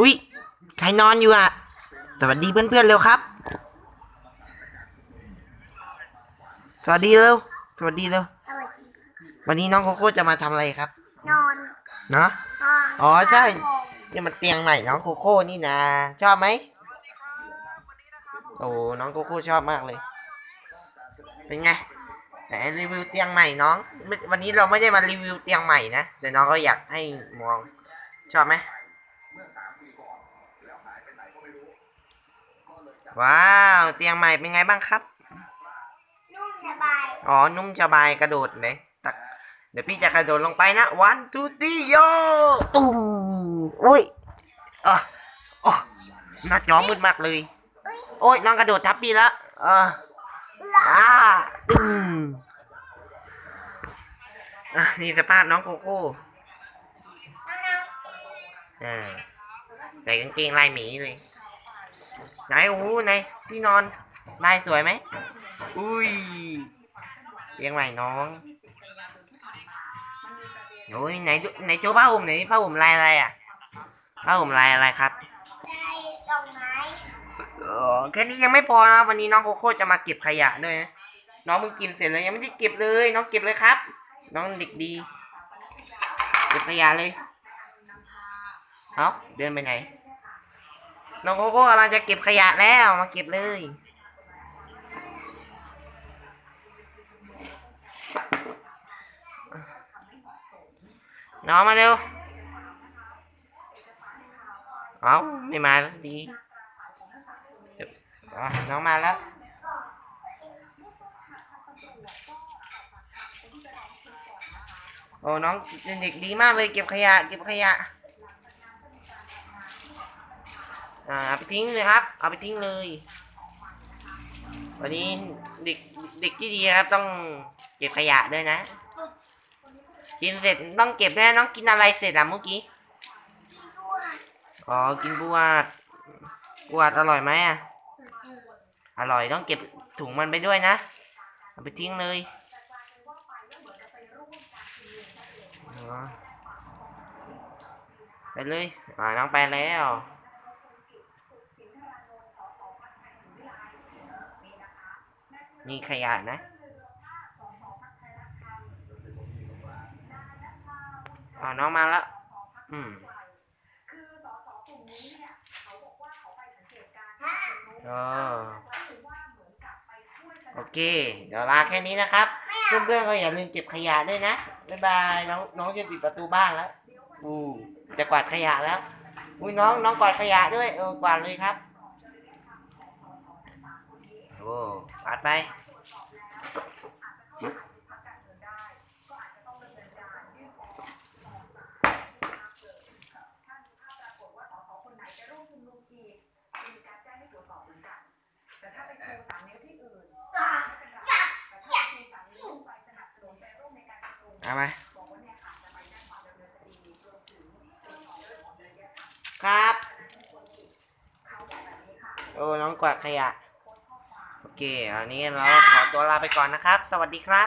อุ้ยใครนอนอยู่อะ สวัสดีเพื่อนๆเร็วครับ สวัสดีเร็ว สวัสดีเร็วสวัสดีวันนี้น้องโคโค่จะมาทำอะไรครับ นอนเนาะนอนอ๋อใช่ นี่มันเตียงใหม่น้องโคโค่นี่นะ ชอบไหม โอ้ น้องโคโค่ชอบมากเลย เป็นไงไหนรีวิวเตียงใหม่น้องไม่วันนี้เราไม่ได้มารีวิวเตียงใหม่นะ แต่น้องก็อยากให้มอง ชอบไหม ว้าวเตียงใหม่เป็นไงบ้างครับ นุ่มสบาย อ๋อ นุ่มสบายกระโดดเลยตัก เดี๋ยวพี่จะกระโดดลงไปนะวันทูตี้โยตุ้มอุ้ยอะอ๋อหน้าจอมืดมากเลย โอ้ยน้องกระโดดทับพี่แล้วเอออ่าตึ้มอะนี่สภาพน้องโคโค่อ่าใส่กางเกงลายหมีเลย ไหนโอ้โหไหนที่นอนลายสวยไหมอุ้ยเรียงใหม่น้องโอ้ยไหนดูไหนโชว์ผ้าห่มไหนอยผ้าห่มลายอะไรอะผ้าห่มลายอะไรครับได้ดอกไม้เออแค่นี้ยังไม่พอนะวันนี้น้องโคโค่จะมาเก็บขยะด้วยนะน้องมึงกินเสร็จแล้วยังไม่ได้เก็บเลย น้องเก็บเลยครับ น้องเด็กดีเก็บขยะเลยเอาเดินไปไหน น้องโคโค่กำลังจะเก็บขยะแล้วมาเก็บเลย น้องมาเร็ว เอาไม่มาสักทีเดี๋ยวอะน้องมาแล้วโอ้น้องเป็นเด็กดีมากเลยเก็บขยะ เก็บขยะ อ่าเอาไปทิ้งเลยครับ เอาไปทิ้งเลย วันนี้เด็กเด็กที่ดีครับต้องเก็บขยะด้วยนะ กินเสร็จต้องเก็บด้วยนะน้องกินอะไรเสร็จอะเมื่อกี้ อ๋อ กินบวชบวชอร่อยไหมอะอร่อยต้องเก็บถุงมันไปด้วยนะ เอาไปทิ้งเลยไปเลย อ่าน้องไปแล้ว มีขยะนะอ่าน้องมาแล้ว อืมโอเค เดี๋ยวลาแค่นี้นะครับ เพื่อนๆก็อย่าลืมเก็บขยะด้วยนะ บ๊ายบาย น้องน้องจะปิดประตูบ้านแล้ว อู้จะกวาดขยะแล้ว อุ้ยน้องน้องกวาดขยะด้วย เออกวาดเลยครับ อ้กวาดไปเอาไหมครับ โอ้ น้องกวาดขยะ เคอันนี้เราขอตัวลาไปก่อนนะครับ สวัสดีครับ